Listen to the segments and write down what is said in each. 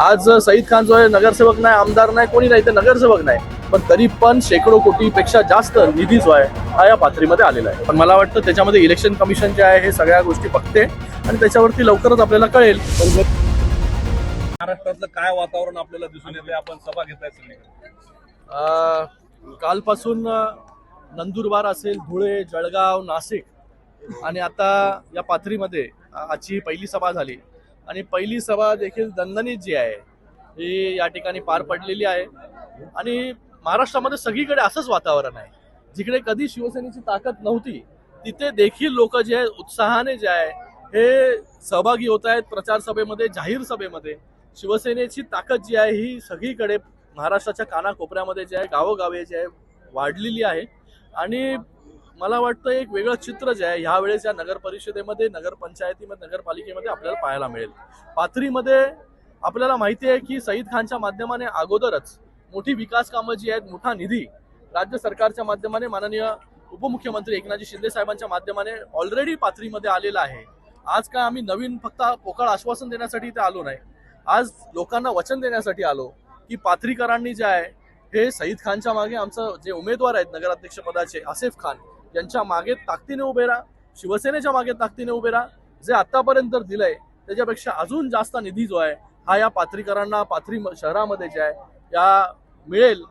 आज सईद खान जो आहे नगरसेवक नाही आमदार नाही कोणी नाही ते नगरसेवक नाही. पण तरी पण शेकडो कोटीपेक्षा जास्त निधी जो आहे हा या पाथरीमध्ये आलेला आहे. पण मला वाटतं त्याच्यामध्ये इलेक्शन कमिशन जे आहे हे सगळ्या गोष्टी बघते आणि त्याच्यावरती लवकरच आपल्याला कळेल. महाराष्ट्रातलं काय वातावरण आपल्याला दिसून येते आपण सभा घेताय कालपासून नंदुरबार असेल धुळे जळगाव नाशिक आणि आता या पाथरीमध्ये आजची पहिली सभा झाली. आणि पहिली सभा देखील दणदणीत जी आहे ही या ठिकाणी पार पडलेली आहे. आणि महाराष्ट्रामध्ये सगळीकडे असंच वातावरण आहे. जिकडे कधी शिवसेनेची ताकद नव्हती तिथे देखील लोक जे आहे उत्साहाने जे आहे हे सहभागी होत आहेत प्रचार सभेमध्ये जाहीर सभेमध्ये. शिवसेनेची ताकद जी आहे ही सगळीकडे महाराष्ट्राच्या कानाकोपऱ्यामध्ये जे आहे गावोगावी जे आहे वाढलेली आहे. आणि मला वाटतं एक वेगळं चित्र जे आहे ह्या वेळेस या नगर परिषदेमध्ये नगर पंचायतीमध्ये नगरपालिकेमध्ये आपल्याला पाहायला मिळेल. पाथरीमध्ये आपल्याला माहिती आहे की सईद खानच्या माध्यमाने अगोदरच मोठी विकास कामं जी आहेत मोठा निधी राज्य सरकारच्या माध्यमाने माननीय उपमुख्यमंत्री एकनाथजी शिंदे साहेबांच्या माध्यमाने ऑलरेडी पाथरीमध्ये आलेला आहे. आज काय आम्ही नवीन फक्त पोकळ आश्वासन देण्यासाठी इथे आलो नाही. आज लोकांना वचन देण्यासाठी आलो की पाथरीकरांनी जे आहे हे सईद खानच्या मागे आमचं जे उमेदवार आहेत नगराध्यक्ष पदाचे आसिफ खान यांच्या मागे ताकदीने उभे राहा शिवसेनेच्या मागे ताकदीने उभे राहा. जे आतापर्यंत दिलंय त्याच्यापेक्षा अजून जास्त निधी जो आहे हा या पात्रीकरांना पाथरी म- शहरामध्ये जे आहे या मिळेल.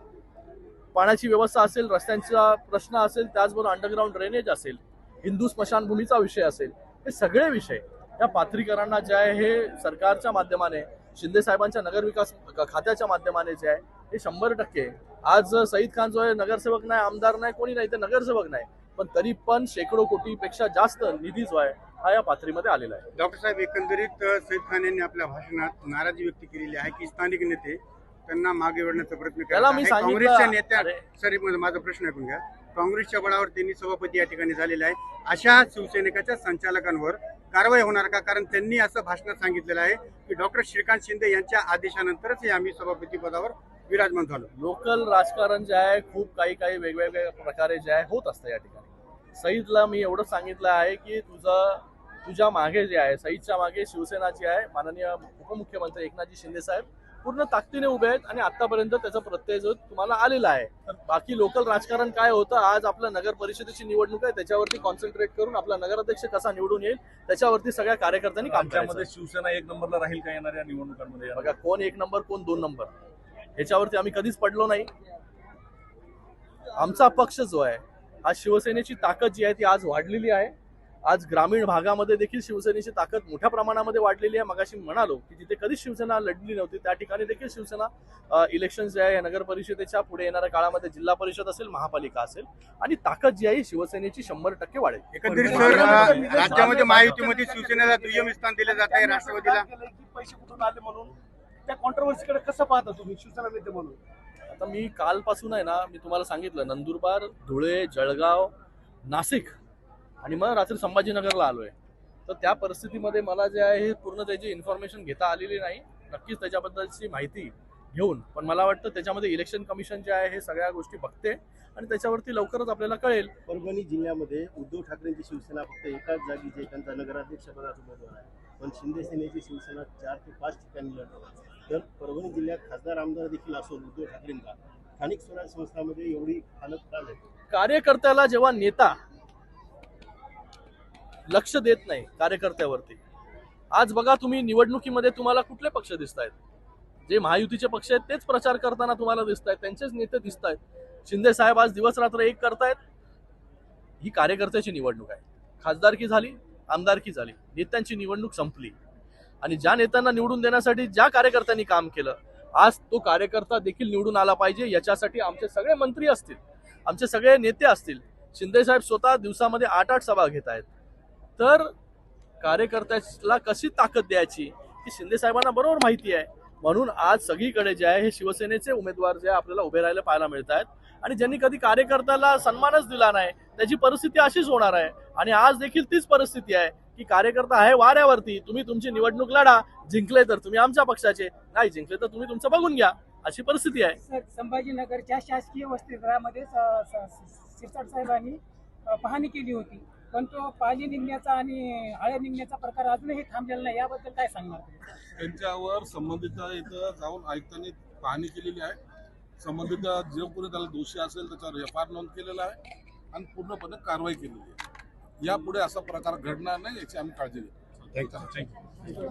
पाण्याची व्यवस्था असेल रस्त्यांचा प्रश्न असेल त्याचबरोबर अंडरग्राऊंड ड्रेनेज असेल हिंदू स्मशानभूमीचा विषय असेल हे सगळे विषय या पाथरीकरांना जे आहे हे सरकारच्या माध्यमाने शिंदे साहेबांच्या नगर विकास खात्याच्या माध्यमाने जे आहे हे शंभर टक्के. आज सईद खान जो आहे नगरसेवक नाही आमदार नाही कोणी नाही ते नगरसेवक नाही. पण तरी पण शेकडो कोटीपेक्षा जास्त निधी जो आहे हा या पाथरीमध्ये आलेला आहे. डॉक्टर साहेब एकंदरीत सईद खान यांनी आपल्या भाषणात नाराजी व्यक्त केलेली आहे की स्थानिक नेते त्यांना मागे वळण्याचा प्रयत्न त्याला मी. सांगितलं- काँग्रेसच्या नेत्या अरे. सर माझा प्रश्न ऐकून घ्या. काँग्रेसच्या बळावर त्यांनी सभापती या ठिकाणी झालेला आहे. अशा शिवसैनिकाच्या संचालकांवर कारवाई होणार का? कारण त्यांनी असं भाषणात सांगितलेलं आहे की डॉक्टर श्रीकांत शिंदे यांच्या आदेशानंतरच हे आम्ही सभापती पदावर विराजमान झालो. लोकल राजकारण जे आहे खूप काही काही वेगवेगळ्या प्रकारे जे आहे होत असतं या ठिकाणी. सईदला मी एवढं सांगितलं आहे की तुझं तुझ्या मागे जे आहे सईदच्या मागे शिवसेनाची आहे माननीय उपमुख्यमंत्री एकनाथजी शिंदे साहेब पूर्ण ताकदीने उभे आहेत आणि आतापर्यंत त्याचा प्रत्यय जो तुम्हाला आलेला आहे. बाकी लोकल राजकारण काय होतं आज आपल्या नगर परिषदेची निवडणूक आहे त्याच्यावरती कॉन्सन्ट्रेट करून आपला नगराध्यक्ष कसा निवडून येईल त्याच्यावरती सगळ्या कार्यकर्त्यांनी आमच्यामध्ये शिवसेना एक नंबरला राहील का येणाऱ्या निवडणुकांमध्ये? बघा कोण एक नंबर कोण दोन नंबर. ह्याच्यावरती आम्ही कधीच पडलो नाही. आमचा पक्ष जो आहे आज शिवसेनेची ताकद जी आहे ती आज वाढलेली आहे. आज ग्रामीण भागामध्ये देखील शिवसेनेची ताकद मोठ्या प्रमाणामध्ये वाढलेली आहे. मगाशी म्हणालो की जिथे कधीच शिवसेना लढली नव्हती त्या ठिकाणी देखील शिवसेना इलेक्शन जे आहे नगर परिषदेच्या पुढे येणाऱ्या काळामध्ये जिल्हा परिषद असेल महापालिका असेल आणि ताकद जी आहे शिवसेनेची शंभर टक्के वाढेल. एकंदरीत राज्यामध्ये महायुतीमध्ये शिवसेनेला दुय्यम स्थान दिलं जात आहे राष्ट्रवादीला. पैसे कुठून आले म्हणून? त्या कॉन्ट्रोवर्सीकडे कसं पाहता तुम्ही? शिवसेना नेते म्हणून. आता मी कालपासून आहे ना मी तुम्हाला सांगितलं नंदुरबार धुळे जळगाव नाशिक आणि मग रात्री संभाजीनगरला आलो आहे तर त्या परिस्थितीमध्ये मला जे आहे हे पूर्ण त्याची इन्फॉर्मेशन घेता आलेली नाही. नक्कीच त्याच्याबद्दलची माहिती घेऊन पण मला वाटतं त्याच्यामध्ये इलेक्शन कमिशन जे आहे हे सगळ्या गोष्टी बघते आणि त्याच्यावरती लवकरच आपल्याला कळेल. परभणी जिल्ह्यामध्ये उद्धव ठाकरेंची शिवसेना फक्त एकाच जागी जे त्यांचा नगराध्यक्ष पदाचा उमेदवार आहे. पण शिंदे सेनेची शिवसेना चार ते पाच ठिकाणी लढवत तर परभणी जिल्ह्यात खासदार आमदार देखील असो उद्धव ठाकरेंना स्थानिक स्वराज्य संस्थांमध्ये एवढी हालत का कार्यकर्त्याला जेव्हा नेता लक्ष देत नाही कार्यकर्त्यावरती आज बघा तुम्ही निवडणुकीमध्ये तुम्हाला कुठले पक्ष दिसत आहेत जे महायुतीचे पक्ष आहेत तेच प्रचार करताना तुम्हाला दिसत आहेत त्यांचेच नेते दिसत आहेत शिंदे साहेब आज दिवस रात्र एक करतायत. ही कार्यकर्त्याची निवडणूक आहे. खासदारकी झाली आमदारकी झाली. नेत्यांची निवडणूक संपली. आणि ज्या नेत्यांना निवडून देण्यासाठी ज्या कार्यकर्त्यांनी काम केलं आज तो कार्यकर्ता देखील निवडून आला पाहिजे याच्यासाठी आमचे सगळे मंत्री असतील आमचे सगळे नेते असतील. शिंदे साहेब स्वतः दिवसामध्ये आठ आठ सभा घेत आहेत. तर कार्यकर्त्याला कशी ताकद द्यायची ही शिंदे साहेबांना बरोबर माहिती आहे. म्हणून आज सगळीकडे जे आहे हे शिवसेनेचे उमेदवार जे आहे आपल्याला उभे राहायला पाहायला मिळत आहेत. आणि ज्यांनी कधी कार्यकर्त्याला सन्मानच दिला नाही त्याची परिस्थिती अशीच होणार आहे. आणि आज देखील तीच परिस्थिती आहे की कार्यकर्ता आहे वाऱ्यावरती तुम्ही तुमची निवडणूक लढा जिंकले तर तुम्ही आमच्या पक्षाचे नाही जिंकले तर तुम्ही तुमचं बघून घ्या अशी परिस्थिती आहे. सर संभाजीनगरच्या शासकीय वसतिगृहामध्ये शिरसाट साहेबांनी पाहणी केली होती. पण तो पाणी निघण्याचा आणि हळे निघण्याचा प्रकार अजूनही थांबलेला नाही. याबद्दल काय सांगणार त्यांच्यावर संबंधित इथं जाऊन आयुक्तांनी पाहणी केलेली आहे. संबंधित जो कोणी त्याला दोषी असेल त्याच्यावर एफ आर नोंद केलेला आहे आणि पूर्णपणे कारवाई केलेली आहे. यापुढे असा प्रकार घडणार नाही याची आम्ही काळजी घेतो. थँक्यू